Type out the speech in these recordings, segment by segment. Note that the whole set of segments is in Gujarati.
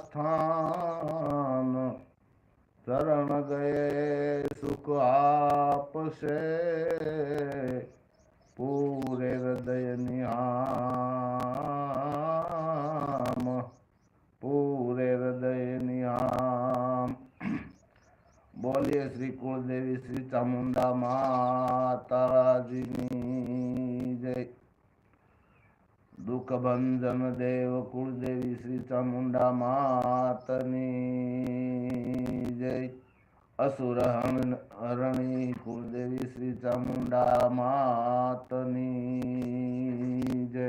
સ્થાન શરણ ગયે સુખ આપશે પૂરે હૃદય નિહામ પૂરે હૃદય નિહામ બોલીએ શ્રી કુળદેવી શ્રી ચામુંડા માતાજીની જય ભંજન દેવ કુળદેવી શ્રી ચામુંડા માતની જય અસુર હરણી કુળદેવી શ્રી ચામુંડા માતની જય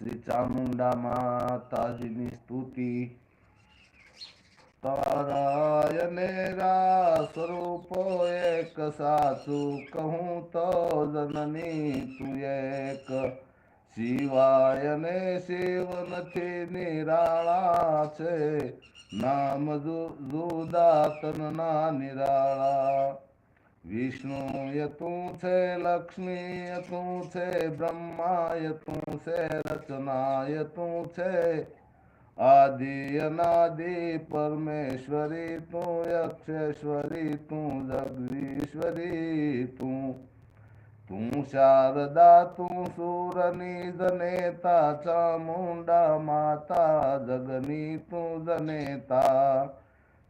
શ્રી ચામુંડા માતાજીની સ્તુતિ તારાયને રા સ્વરૂપો એક સાચું કહું તો જનની તું એક. શિવાય ને શિવ નથી નિરાળા છે, નામ જુદા તન ના નિરાળા. વિષ્ણુ તું છે લક્ષ્મી તું છે બ્રહ્મા તું છે રચના તું છે आदि अनादि परमेश्वरी तू यक्षेश्वरी तू जगदीश्वरी तू तू शारदा तू सूरनी जनेता चामुंडा माता जगनी तू जनेता.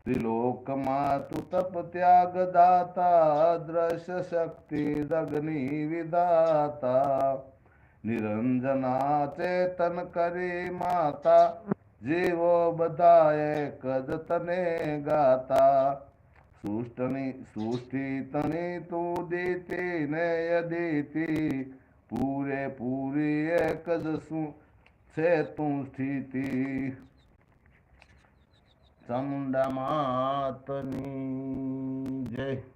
त्रिलोक मातु तप त्याग दाता दृश्य शक्ती जगनी विदाता निरंजना चेतन करी माता જીવો બધા એક જ તને ગાતા. સૃષ્ટની સૃષ્ટિ તની તું દીતી ને યદીતી પૂરે પૂરી એક જ શું છે તું સ્થિતિ. ચામુંડા માતની જય.